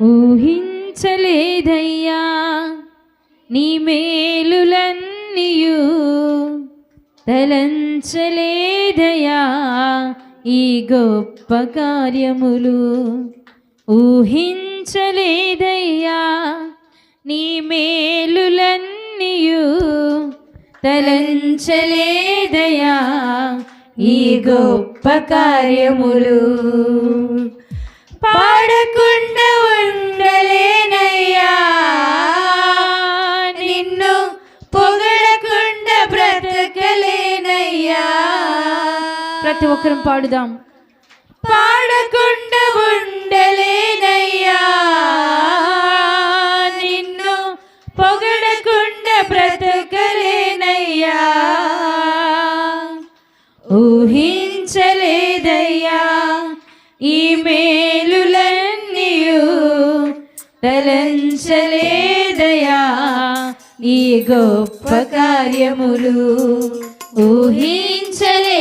ఊహించలేదయ్యా నీ మేలులన్నీయు తలంచలేదయా ఈ గొప్ప కార్యములు ఊహించలేదయ్యా నీ మేలులన్నీయు తలంచలేదయా ఈ గొప్ప కార్యములు పాడకుండా ఉండలేనయ్యా నిన్ను పొగడకుండా బ్రతకలేనయ్యా ప్రతి ఒక్కరం పాడుదాం పాడకుండా గొప్ప కార్యములు ఊహించలేదయ్యా.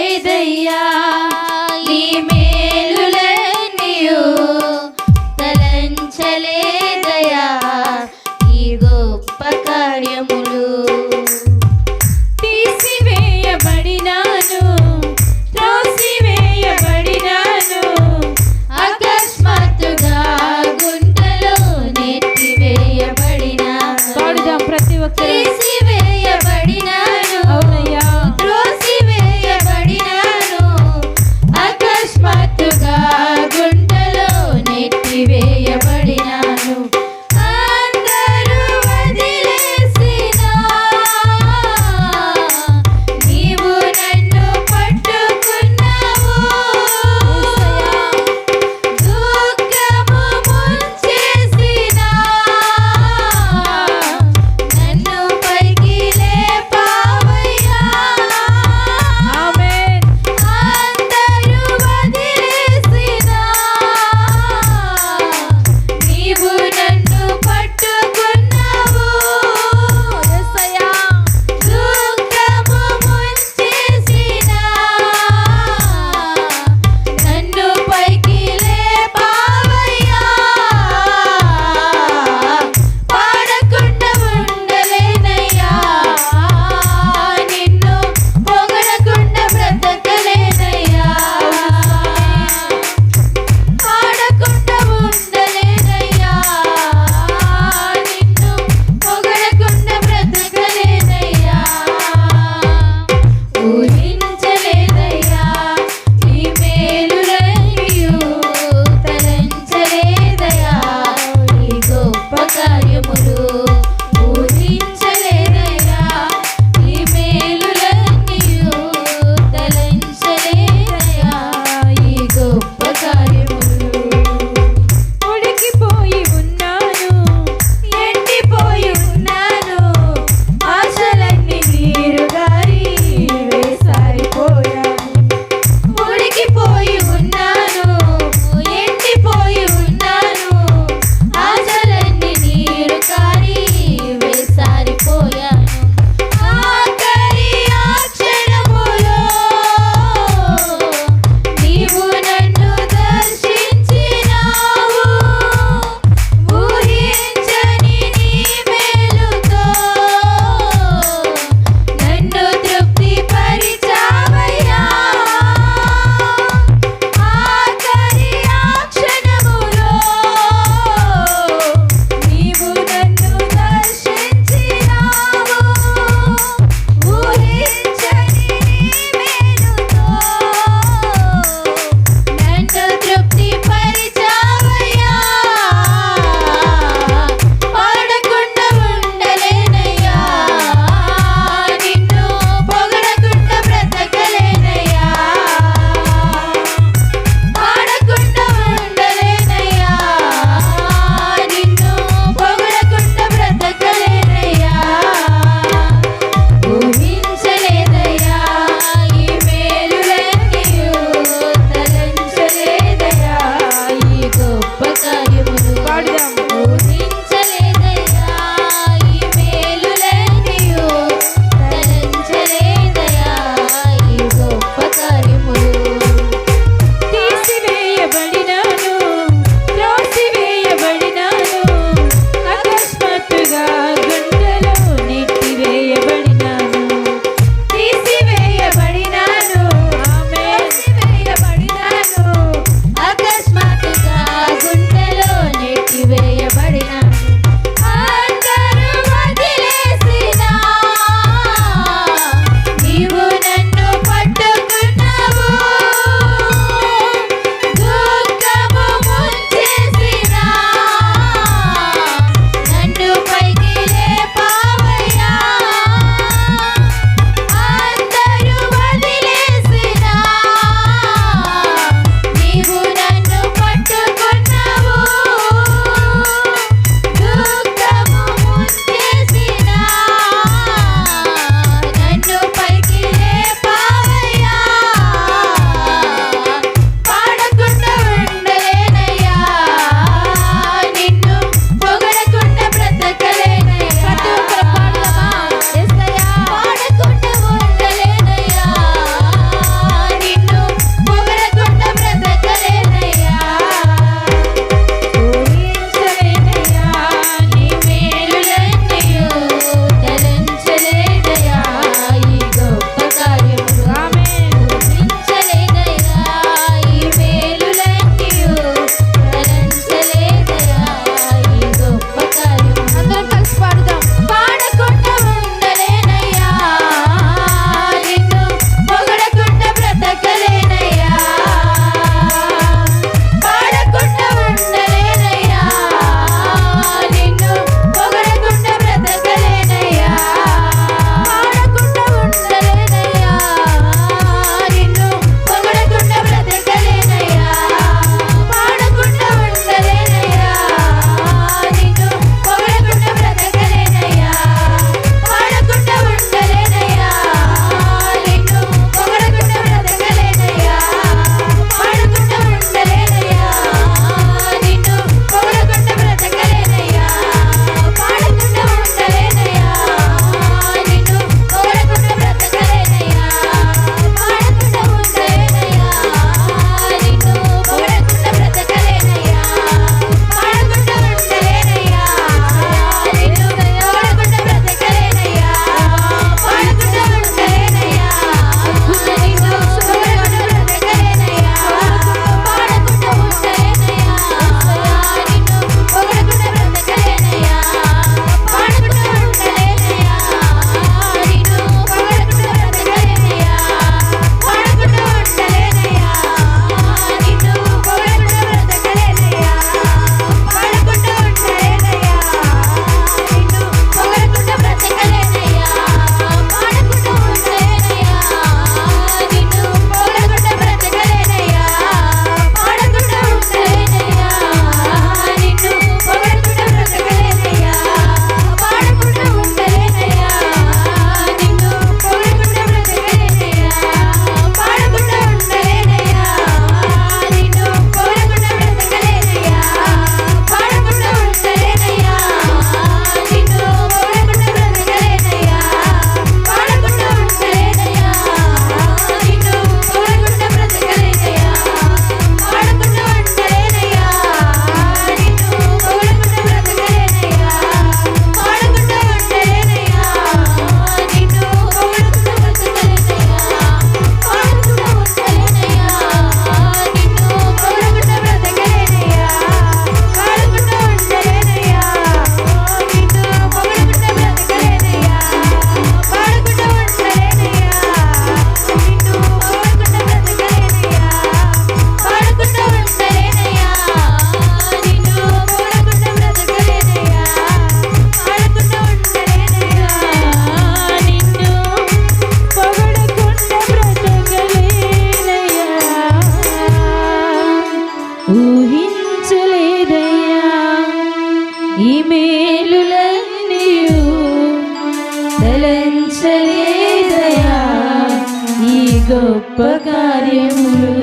గొప్ప కార్యములు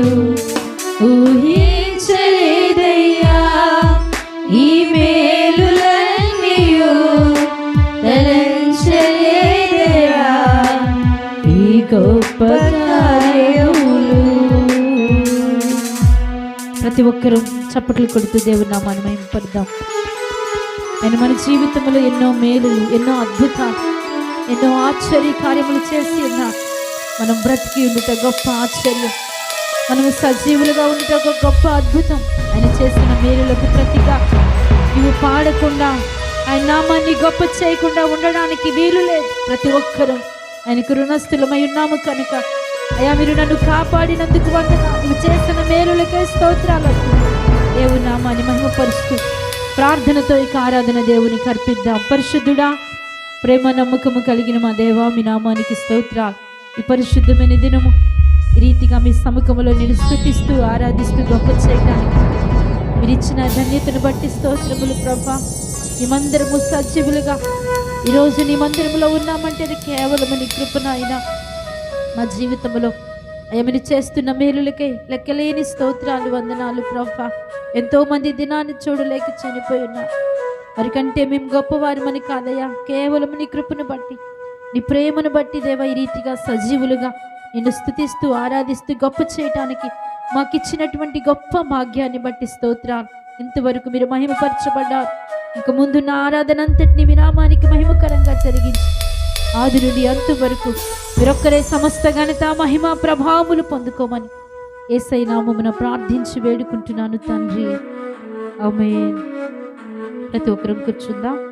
ఊహించలేదయ్యా. ఈ మేలులన్నీయు తలంచలేదయ్యా. ఈ గొప్ప కార్యములు ప్రతి ఒక్కరూ చప్పట్లు కొడుతూ దేవుని నామాన్ని మేము పడదాం ఆయన మన జీవితంలో ఎన్నో మేలులు ఎన్నో అద్భుతాలు ఎన్నో ఆశ్చర్య కార్యములు చేసి ఉన్నా మనం బ్రతికి ఉండుట గొప్ప ఆశ్చర్యం. మనం సజీవులుగా ఉండుట ఒక గొప్ప అద్భుతం. ఆయన చేసిన మేలులకు ప్రతిగా ఇవి పాడకుండా ఆయన నామాన్ని గొప్ప చేయకుండా ఉండడానికి వీలు లేదు. ప్రతి ఒక్కరూ ఆయనకు రుణస్థులమై ఉన్నాము కనుక అయ్యా మీరు నన్ను కాపాడినందుకు వందన. నువ్వు చేసిన మేలులకే స్తోత్రాలు దేవుని నామాన్ని మహిమపరుస్తూ ప్రార్థనతో ఇక ఆరాధన దేవునికి అర్పిద్దాం. పరిశుద్ధుడా ప్రేమ నమ్మకము కలిగిన మా దేవా మీ నామానికి స్తోత్రాలు. ఈ పరిశుద్ధమైన దినము ఈ రీతిగా మీ సముఖంలో నేను స్థుతిస్తూ ఆరాధిస్తూ గొప్ప చేయడానికి మీరు ఇచ్చిన ధన్యతను బట్టి స్తోత్రములు ప్రభా. మేమందరము సజీవులుగా ఈరోజు నీ మందిరంలో ఉన్నామంటే అది కేవలం నీ కృపణ అయినా మా జీవితంలో ఏమని చేస్తున్న మేలులకే లెక్కలేని స్తోత్రాలు వందనాలు ప్రభా. ఎంతో మంది దినాన్ని చూడలేక చనిపోయి ఉన్నారు వారికంటే మేము గొప్పవారమని కాదయ్యా. కేవలం నీ కృపను బట్టి నీ ప్రేమను బట్టి దేవ ఈ రీతిగా సజీవులుగా నిన్ను స్థుతిస్తూ ఆరాధిస్తూ గొప్ప చేయటానికి మాకు ఇచ్చినటువంటి గొప్ప భాగ్యాన్ని బట్టి స్తోత్ర ఇంతవరకు మీరు మహిమపరచబడ్డారు. ఇక ముందు నా ఆరాధన అంతటిని మీ మహిమకరంగా జరిగింది ఆది నుండి అంతు వరకు మీరొక్కరే సమస్త ఘనత మహిమ ప్రభావములు పొందుకోమని ఏసై నామమున ప్రార్థించి వేడుకుంటున్నాను తండ్రి. ఆమె ప్రతి ఒక్కరం కూర్చుందా.